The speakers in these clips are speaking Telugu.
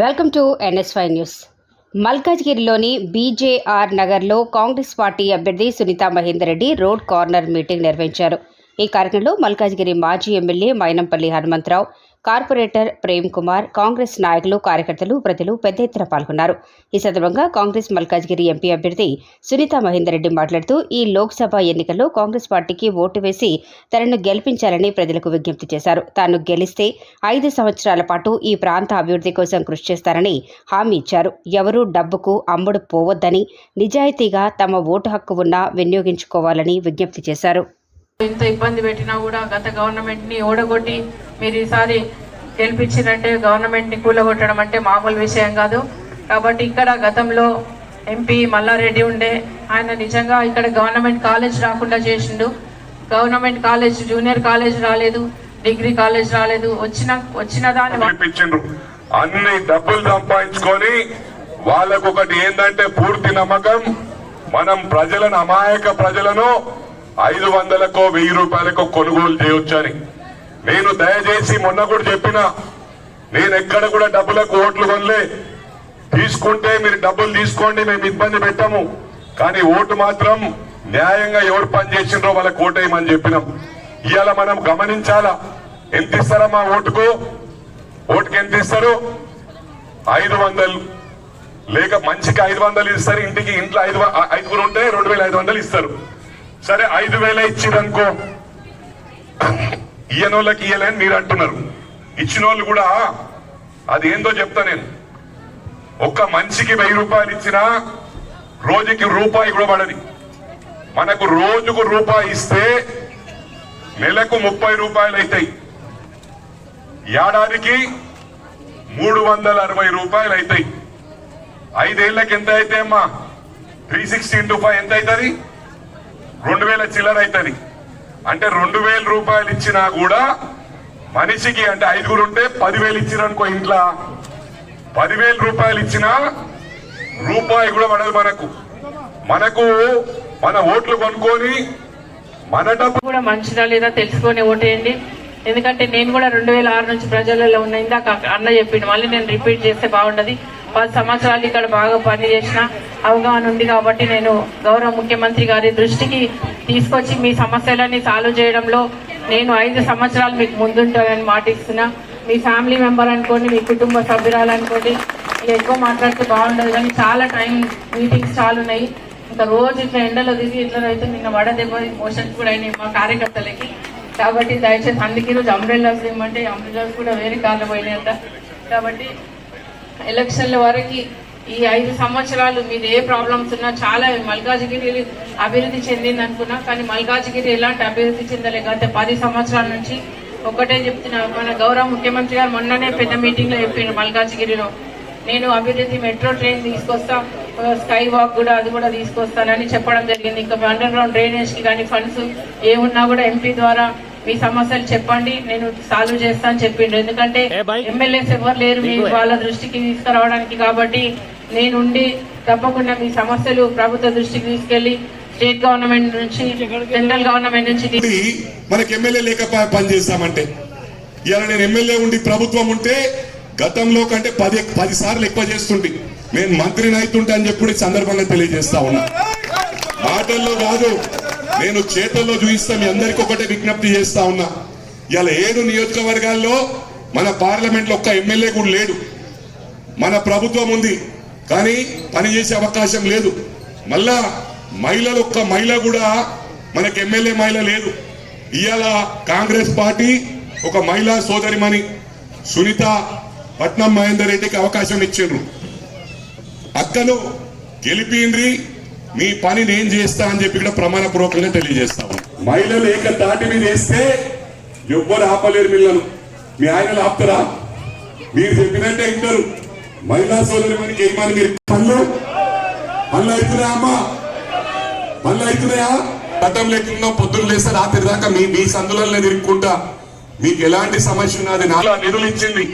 Welcome to NSY news. మల్కాజ్గిరిలోని BJR నగర్లో కాంగ్రెస్ పార్టీ అభ్యర్థి Sunitha Mahender Reddy road corner meeting నిర్వహించారు. ఈ కార్యక్రమంలో మల్కాజ్గిరి మాజీ ఎమ్మెల్యే మైనంపల్లి హనుమంతరావు కార్పొరేటర్ ప్రేమ్ కుమార్ కాంగ్రెస్ నాయకులు కార్యకర్తలు ప్రజలు పెద్ద ఎత్తున పాల్గొన్నారు. ఈ సందర్భంగా కాంగ్రెస్ మల్కాజ్గిరి ఎంపీ అభ్యర్థి సునీత మహేందర్ రెడ్డి మాట్లాడుతూ ఈ లోక్సభ ఎన్నికల్లో కాంగ్రెస్ పార్టీకి ఓటు వేసి తనను గెలిపించాలని ప్రజలకు విజ్ఞప్తి చేశారు. తాను గెలిస్తే ఐదు సంవత్సరాల పాటు ఈ ప్రాంత అభివృద్ధి కోసం కృషి చేస్తారని హామీ ఇచ్చారు. ఎవరూ డబ్బుకు అమ్ముడు పోవద్దని నిజాయితీగా తమ ఓటు హక్కు ఉన్నా వినియోగించుకోవాలని విజ్ఞప్తి చేశారు. ఇంత ఇబ్బంది పెట్టినా కూడా గత గవర్నమెంట్ని ఓడగొట్టి మీరు ఈసారి గెలిపించినట్టే గవర్నమెంట్ని కూలగొట్టడం అంటే మామూలు విషయం కాదు. కాబట్టి ఇక్కడ గతంలో ఎంపీ మల్లారెడ్డి ఉండే ఆయన నిజంగా ఇక్కడ గవర్నమెంట్ కాలేజ్ రాకుండా చేసిండు. గవర్నమెంట్ కాలేజ్ జూనియర్ కాలేజ్ రాలేదు డిగ్రీ కాలేజ్ రాలేదు. వచ్చిన వచ్చిన దాన్ని అన్ని డబ్బులు సంపాదించుకొని వాళ్ళకు ఒకటి ఏంటంటే పూర్తి నమ్మకం. మనం ప్రజలను అమాయక ప్రజలను ఐదు వందలకో వెయ్యి రూపాయలకో కొనుగోలు చేయొచ్చని. నేను దయచేసి మొన్న కూడా చెప్పిన నేను ఎక్కడ కూడా డబ్బులకు ఓట్లు కొనలే. తీసుకుంటే మీరు డబ్బులు తీసుకోండి మేము ఇబ్బంది పెట్టాము. కానీ ఓటు మాత్రం న్యాయంగా ఎవరు పని చేసిండ్రో వాళ్ళకి ఓటేయమని చెప్పినాం. ఇవాళ మనం గమనించాలా ఎంత మా ఓటుకు? ఓటుకి ఎంత ఇస్తారు? ఐదు వందలు. లేక మంచికి ఐదు వందలు ఇస్తారు ఇంటికి ఇంట్లో ఐదు ఐదుగురు ఉంటే రెండు వేల ఐదు వందలు ఇస్తారు. సరే ఐదు వేల ఇచ్చిరనుకో. ఇయ్యనోళ్ళకి ఇయ్యలేని మీరు అంటున్నారు. ఇచ్చిన వాళ్ళు కూడా అది ఏందో చెప్తా నేను. ఒక్క మనిషికి వెయ్యి రూపాయలు ఇచ్చినా రోజుకి రూపాయి కూడా పడని మనకు రోజుకు రూపాయి ఇస్తే నెలకు ముప్పై రూపాయలు అవుతాయి. ఏడాదికి మూడు వందల అరవై రూపాయలు అవుతాయి. ఐదేళ్ళకి ఎంత అయితే అమ్మా? త్రీ సిక్స్టీ ఇంటూ ఫైవ్ ఎంత అవుతుంది? రెండు వేల చిల్లర అవుతుంది అంటే రెండు వేల రూపాయలు ఇచ్చినా కూడా మనిషికి అంటే ఐదుగురు ఉంటే పదివేలు ఇచ్చిరనుకో ఇంట్లో. పదివేల రూపాయలు ఇచ్చినా రూపాయి కూడా పడదు మనకు. మనకు మన ఓట్లు కొనుక్కొని మన డబ్బు కూడా మంచిదా లేదా తెలుసుకొని ఓటేయండి. ఎందుకంటే నేను కూడా రెండు వేల ఆరు నుంచి ప్రజలలో ఉన్న ఇందాక అన్న చెప్పిండు. మళ్ళీ నేను రిపీట్ చేస్తే బాగుండదు. పది సంవత్సరాలు ఇక్కడ బాగా పని చేసిన అవగాహన ఉంది కాబట్టి నేను గౌరవ ముఖ్యమంత్రి గారి దృష్టికి తీసుకొచ్చి మీ సమస్యలన్నీ సాల్వ్ చేయడంలో నేను ఐదు సంవత్సరాలు మీకు ముందుంటానని మాటిస్తున్నా. మీ ఫ్యామిలీ మెంబర్ అనుకోండి మీ కుటుంబ సభ్యురాలు అనుకోండి ఎక్కువ మాట్లాడితే బాగుండదు కానీ చాలా టైం మీటింగ్స్ చాలా ఉన్నాయి. ఇంకా రోజు ఇట్లా ఎండలో దిగి ఇట్లా అయితే నిన్న వడ దెబ్బ మోషన్స్ కూడా అయినాయి మా కార్యకర్తలకి. కాబట్టి దయచేసి అందుకే రోజు అంబ్రెల్లాస్ ఇవ్వమంటే అంబ్రెల్లాస్ కూడా వేరే కారణం పోయినాయంట కాబట్టి ఎలక్షన్ల వరకు ఈ ఐదు సంవత్సరాలు మీది ఏ ప్రాబ్లమ్స్ ఉన్నా చాలా మల్కాజిగిరి అభివృద్ధి చెందింది అనుకున్నా కానీ మల్కాజిగిరి ఎలాంటి అభివృద్ధి చెందలే? గత పది సంవత్సరాల నుంచి ఒకటే చెప్తున్నా మన గౌరవ ముఖ్యమంత్రి గారు మొన్ననే పెద్ద మీటింగ్లో చెప్పిండు మల్కాజిగిరిలో. నేను అభివృద్ధి మెట్రో ట్రైన్ తీసుకొస్తా స్కై వాక్ కూడా అది కూడా తీసుకొస్తానని చెప్పడం జరిగింది. ఇంకా అండర్ గ్రౌండ్ డ్రైనేజ్కి కానీ ఫండ్స్ ఏమున్నా కూడా ఎంపీ ద్వారా మీ సమస్యలు చెప్పండి నేను సాల్వ్ చేస్తా అని చెప్పిండు. ఎందుకంటే ఎమ్మెల్యేస్ ఎవరు లేరు మీ వాళ్ళ దృష్టికి తీసుకురావడానికి కాబట్టి నేనుండి తప్పకుండా మీ సమస్యలు ప్రభుత్వ దృష్టికి తీసుకెళ్ళి స్టేట్ గవర్నమెంట్ నుంచి సెంట్రల్ గవర్నమెంట్ నుంచి మనకి ఎమ్మెల్యే లేక పనిచేస్తామంటే ఇవాళ నేను ఎమ్మెల్యే ఉండి ప్రభుత్వం ఉంటే గతంలో కంటే పది పది సార్లు ఎక్కువ చేస్తుండే నేను మంత్రిని అవుతుంటా అని చెప్పి సందర్భంగా తెలియజేస్తా ఉన్నా. మాటల్లో కాదు. నేను చేతుల్లో చూపిస్తా మీ అందరికి ఒకటే విజ్ఞప్తి చేస్తా ఉన్నా. ఇలా ఏడు నియోజకవర్గాల్లో మన పార్లమెంట్లో ఒక్క ఎమ్మెల్యే కూడా లేడు. మన ప్రభుత్వం ఉంది కానీ పనిచేసే అవకాశం లేదు. మళ్ళా మహిళలు ఒక్క మహిళ కూడా మనకి ఎమ్మెల్యే మహిళ లేదు. ఇవాళ కాంగ్రెస్ పార్టీ ఒక మహిళా సోదరిమణి సునీత పట్నం మహేందర్ రెడ్డికి అవకాశం ఇచ్చిండ్రు. అక్కను గెలిపిండ్రి మీ పని నేను చేస్తా అని చెప్పి కూడా ప్రమాణపూర్వకంగా తెలియజేస్తాము. మహిళలు ఏక తాటి మీద వేస్తే ఎవ్వరు ఆపలేరు మిల్లను మీ ఆయనలు ఆపుతారా? మీరు చెప్పినట్టే వింటారు మహిళా సోదరి మనకి ఏమని మీరు పనులు పనులు అవుతున్నాయా అమ్మా? పనులు అవుతున్నాయా? చట్టం లేకుండా పొద్దున్న లేస్తే రాత్రి దాకా మీ మీ సందులలో తిరుక్కుంటా. మీకు ఎలాంటి సమస్య ఉన్నది నా చాలా నిధులు ఇచ్చింది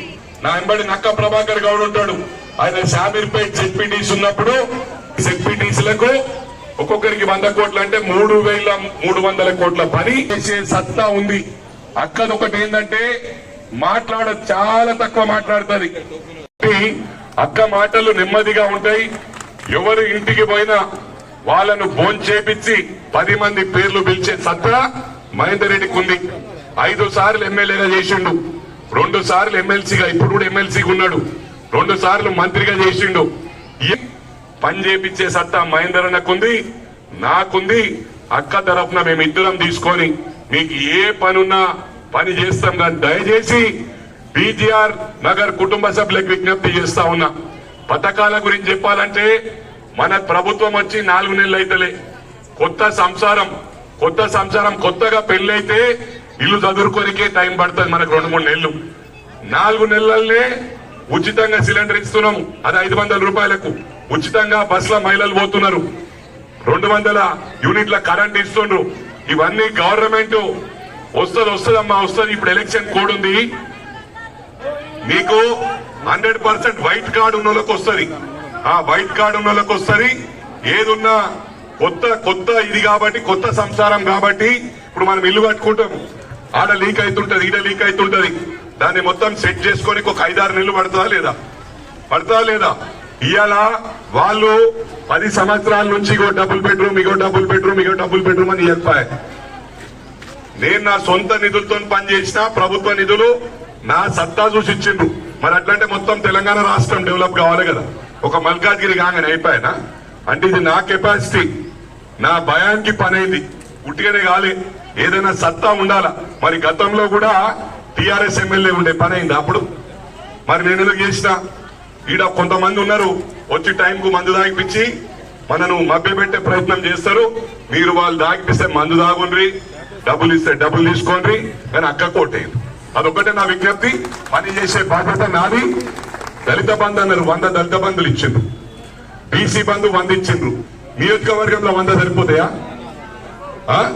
నా వెంబడి నక్క ప్రభాకర్ గౌడ్ ఉంటాడు. ఆయన షామీర్పేట్ జెడ్పీటీసీ ఉన్నప్పుడు జెడ్పీటీసీలకు ఒక్కొక్కరికి వంద కోట్లు అంటే మూడు వేల మూడు వందల కోట్ల పని చేసే సత్తా ఉంది. అక్కదొకటి ఏంటంటే మాట్లాడ చాలా తక్కువ మాట్లాడుతుంది. అక్క మాటలు నెమ్మదిగా ఉంటాయి. ఎవరు ఇంటికి పోయినా వాళ్ళను భోంచేపించి పది మంది పేర్లు పిలిచే సత్తా మహేందర్ రెడ్డికి ఉంది. ఐదు సార్లు ఎమ్మెల్యేగా చేసిండు. రెండు సార్లు ఎమ్మెల్సీగా ఇప్పుడు కూడా ఎమ్మెల్సీగా ఉన్నాడు. రెండు సార్లు మంత్రిగా చేసిండు. పని చేపించే సత్తా మహేందర్ అన్నకుంది నాకుంది. అక్క తరఫున మేము ఇద్దరం తీసుకొని మీకు ఏ పనున్నా పని చేస్తాం కానీ దయచేసి బీజీఆర్ నగర్ కుటుంబ సభ్యులకు విజ్ఞప్తి చేస్తా ఉన్నా. పథకాల గురించి చెప్పాలంటే మన ప్రభుత్వం వచ్చి నాలుగు నెలలు అయితలే. కొత్త సంసారం కొత్త సంసారం కొత్తగా పెళ్ళైతే ఇల్లు చదువుకోనికే టైం పడుతుంది మనకు రెండు మూడు నెలలు. నాలుగు నెలలనే ఉచితంగా సిలిండర్ ఇస్తున్నాము అది ఐదు వందల రూపాయలకు. ఉచితంగా బస్సుల మహిళలు పోతున్నారు. రెండు వందల యూనిట్ల కరెంట్ ఇస్తుండ్రు. ఇవన్నీ గవర్నమెంట్ వస్తుంది వస్తుందమ్మా వస్తుంది. ఇప్పుడు ఎలక్షన్ కోడ్ ఉంది. మీకు హండ్రెడ్ పర్సెంట్ వైట్ కార్డు ఉన్న వాళ్ళకి వస్తుంది. ఆ వైట్ కార్డు ఉన్న వాళ్ళకి వస్తుంది. ఏదున్నా కొత్త కొత్త ఇది కాబట్టి కొత్త సంసారం కాబట్టి ఇప్పుడు మనం ఇల్లు కట్టుకుంటాం ఆడ లీక్ అవుతుంటది ఈడ లీక్ అవుతుంటది దాన్ని మొత్తం సెట్ చేసుకొని ఒక ఐదారు నెలలు పడుతుందా లేదా? పడుతుందా లేదా? ఇవాళ వాళ్ళు పది సంవత్సరాల నుంచి ఇగో డబుల్ బెడ్రూమ్ ఇగో డబుల్ బెడ్రూమ్ ఇగో డబుల్ బెడ్రూమ్ అని చెప్పాయి నేను నా సొంత నిధులతో పనిచేసిన ప్రభుత్వ నిధులు నా సత్తా చూసి ఇచ్చిండ్రు. మరి అట్లంటే మొత్తం తెలంగాణ రాష్ట్రం డెవలప్ కావాలి కదా. ఒక మల్కాజ్గిరి కాగానే అయిపోయానా? అంటే ఇది నా కెపాసిటీ నా భయానికి పనేది. ఉట్టిగానే కాలే. ఏదైనా సత్తా ఉండాలా? మరి గతంలో కూడా టిఆర్ఎస్ ఎమ్మెల్యే ఉండే పని అయింది అప్పుడు? మరి నేను ఎందుకు చేసిన? ఈడ కొంతమంది ఉన్నారు. వచ్చి టైంకు మందు దాగిపించి మనను మభ్యపెట్టే ప్రయత్నం చేస్తారు. మీరు వాళ్ళు దాగిపిస్తే మందు దాగుండ్రి డబ్బులు ఇస్తే డబ్బులు తీసుకోండి కానీ అక్క కోటేది అదొక్కటే నా విజ్ఞప్తి. పని చేసే బాధ్యత నాది. దళిత బంధు అన్నారు వంద దళిత బంధులు ఇచ్చిండ్రు. బీసీ బంధు వంద ఇచ్చిండ్రు. నియోజకవర్గంలో వంద సరిపోతాయా? ఆ?